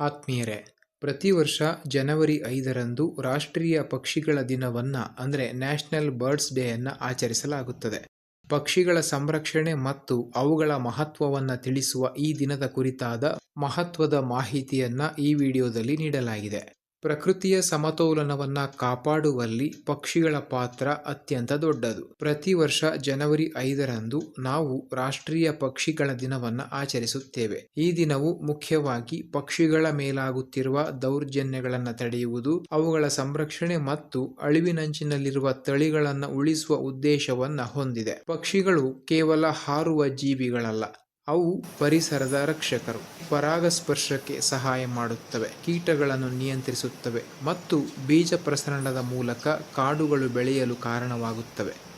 ಆತ್ಮೀಯರೇ, ಪ್ರತಿ ವರ್ಷ ಜನವರಿ ಐದರಂದು ರಾಷ್ಟ್ರೀಯ ಪಕ್ಷಿಗಳ ದಿನವನ್ನ ಅಂದರೆ ನ್ಯಾಷನಲ್ ಬರ್ಡ್ಸ್ ಡೇಯನ್ನು ಆಚರಿಸಲಾಗುತ್ತದೆ. ಪಕ್ಷಿಗಳ ಸಂರಕ್ಷಣೆ ಮತ್ತು ಅವುಗಳ ಮಹತ್ವವನ್ನು ತಿಳಿಸುವ ಈ ದಿನದ ಕುರಿತಾದ ಮಹತ್ವದ ಮಾಹಿತಿಯನ್ನು ಈ ವಿಡಿಯೋದಲ್ಲಿ ನೀಡಲಾಗಿದೆ. ಪ್ರಕೃತಿಯ ಸಮತೋಲನವನ್ನ ಕಾಪಾಡುವಲ್ಲಿ ಪಕ್ಷಿಗಳ ಪಾತ್ರ ಅತ್ಯಂತ ದೊಡ್ಡದು. ಪ್ರತಿ ವರ್ಷ ಜನವರಿ ಐದರಂದು ನಾವು ರಾಷ್ಟ್ರೀಯ ಪಕ್ಷಿಗಳ ದಿನವನ್ನ ಆಚರಿಸುತ್ತೇವೆ. ಈ ದಿನವು ಮುಖ್ಯವಾಗಿ ಪಕ್ಷಿಗಳ ಮೇಲಾಗುತ್ತಿರುವ ದೌರ್ಜನ್ಯಗಳನ್ನು ತಡೆಯುವುದು, ಅವುಗಳ ಸಂರಕ್ಷಣೆ ಮತ್ತು ಅಳಿವಿನಂಚಿನಲ್ಲಿರುವ ತಳಿಗಳನ್ನು ಉಳಿಸುವ ಉದ್ದೇಶವನ್ನ ಹೊಂದಿದೆ. ಪಕ್ಷಿಗಳು ಕೇವಲ ಹಾರುವ ಜೀವಿಗಳಲ್ಲ ಅವು ಪರಿಸರದ ರಕ್ಷಕರು. ಪರಾಗಸ್ಪರ್ಶಕ್ಕೆ ಸಹಾಯ ಮಾಡುತ್ತವೆ. ಕೀಟಗಳನ್ನು ನಿಯಂತ್ರಿಸುತ್ತವೆ ಮತ್ತು ಬೀಜ ಪ್ರಸರಣದ ಮೂಲಕ ಕಾಡುಗಳು ಬೆಳೆಯಲು ಕಾರಣವಾಗುತ್ತವೆ.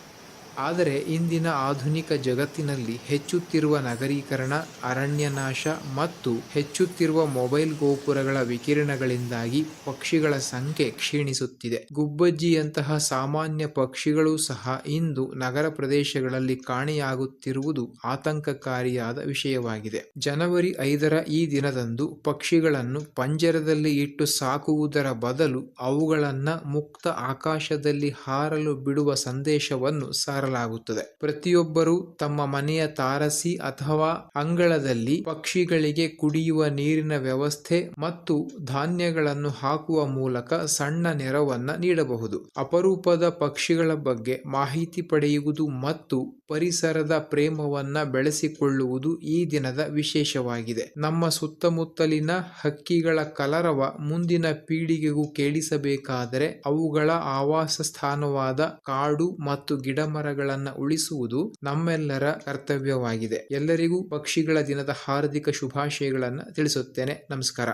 ಆದರೆ ಇಂದಿನ ಆಧುನಿಕ ಜಗತ್ತಿನಲ್ಲಿ ಹೆಚ್ಚುತ್ತಿರುವ ನಗರೀಕರಣ, ಅರಣ್ಯನಾಶ ಮತ್ತು ಹೆಚ್ಚುತ್ತಿರುವ ಮೊಬೈಲ್ ಗೋಪುರಗಳ ವಿಕಿರಣಗಳಿಂದಾಗಿ ಪಕ್ಷಿಗಳ ಸಂಖ್ಯೆ ಕ್ಷೀಣಿಸುತ್ತಿದೆ. ಗುಬ್ಬಜ್ಜಿಯಂತಹ ಸಾಮಾನ್ಯ ಪಕ್ಷಿಗಳು ಸಹ ಇಂದು ನಗರ ಪ್ರದೇಶಗಳಲ್ಲಿ ಕಾಣೆಯಾಗುತ್ತಿರುವುದು ಆತಂಕಕಾರಿಯಾದ ವಿಷಯವಾಗಿದೆ. ಜನವರಿ ಐದರ ಈ ದಿನದಂದು ಪಕ್ಷಿಗಳನ್ನು ಪಂಜರದಲ್ಲಿ ಇಟ್ಟು ಸಾಕುವುದರ ಬದಲು ಅವುಗಳನ್ನು ಮುಕ್ತ ಆಕಾಶದಲ್ಲಿ ಹಾರಲು ಬಿಡುವ ಸಂದೇಶವನ್ನು ಸಾರ ಮಾಡಲಾಗುತ್ತದೆ ಪ್ರತಿಯೊಬ್ಬರು ತಮ್ಮ ಮನೆಯ ತಾರಸಿ ಅಥವಾ ಅಂಗಳದಲ್ಲಿ ಪಕ್ಷಿಗಳಿಗೆ ಕುಡಿಯುವ ನೀರಿನ ವ್ಯವಸ್ಥೆ ಮತ್ತು ಧಾನ್ಯಗಳನ್ನು ಹಾಕುವ ಮೂಲಕ ಸಣ್ಣ ನೆರವನ್ನ ನೀಡಬಹುದು. ಅಪರೂಪದ ಪಕ್ಷಿಗಳ ಬಗ್ಗೆ ಮಾಹಿತಿ ಪಡೆಯುವುದು ಮತ್ತು ಪರಿಸರದ ಪ್ರೇಮವನ್ನ ಬೆಳೆಸಿಕೊಳ್ಳುವುದು ಈ ದಿನದ ವಿಶೇಷವಾಗಿದೆ. ನಮ್ಮ ಸುತ್ತಮುತ್ತಲಿನ ಹಕ್ಕಿಗಳ ಕಲರವ ಮುಂದಿನ ಪೀಳಿಗೆಗೂ ಕೇಳಿಸಬೇಕಾದರೆ ಅವುಗಳ ಆವಾಸ ಸ್ಥಾನವಾದ ಕಾಡು ಮತ್ತು ಗಿಡಮರಗಳನ್ನು ಉಳಿಸುವುದು ನಮ್ಮೆಲ್ಲರ ಕರ್ತವ್ಯವಾಗಿದೆ. ಎಲ್ಲರಿಗೂ ಪಕ್ಷಿಗಳ ದಿನದ ಹಾರ್ದಿಕ ಶುಭಾಶಯಗಳನ್ನು ತಿಳಿಸುತ್ತೇನೆ. ನಮಸ್ಕಾರ.